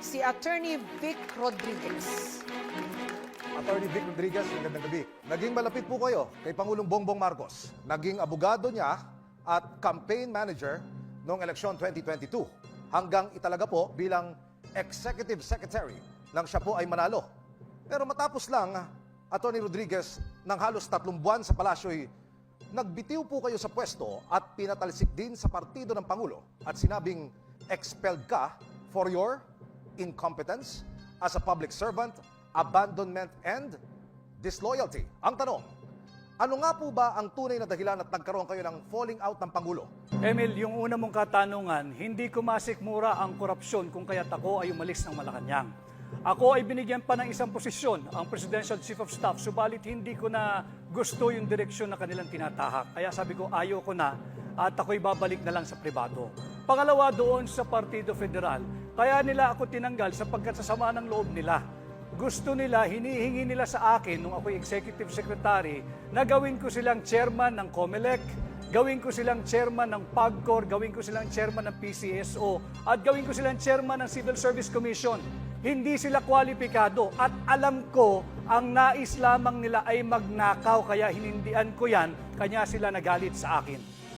si Attorney Vic Rodriguez. Attorney Vic Rodriguez, magandang gabi. Naging malapit po kayo kay Pangulong Bongbong Marcos. Naging abogado niya at campaign manager noong eleksyon 2022 hanggang italaga po bilang executive secretary nang siya po ay manalo. Pero matapos lang, Attorney Rodriguez, ng halos tatlong buwan sa palasyo'y nagbitiw po kayo sa pwesto at pinatalsik din sa partido ng Pangulo at sinabing expelled ka for your incompetence as a public servant, abandonment, and disloyalty. Ang tanong, ano nga po ba ang tunay na dahilan at nagkaroon kayo ng falling out ng Pangulo? Emil, yung una mong katanungan, hindi ko masikmura ang korupsyon kung kaya't ako ay umalis ng Malacanang. Ako ay binigyan pa ng isang posisyon, ang Presidential Chief of Staff, subalit hindi ko na gusto yung direksyon na kanilang tinatahak. Kaya sabi ko, ayaw ko na at ako'y babalik na lang sa pribado. Pangalawa doon sa Partido Federal, kaya nila ako tinanggal sapagkat sa sama ng loob nila. Gusto nila, hinihingi nila sa akin nung ako'y executive secretary na gawin ko silang chairman ng COMELEC, gawin ko silang chairman ng PAGCOR, gawin ko silang chairman ng PCSO, at gawin ko silang chairman ng Civil Service Commission. Hindi sila kwalipikado at alam ko ang nais lamang nila ay magnakaw kaya hinindian ko yan, kanya sila nagalit sa akin.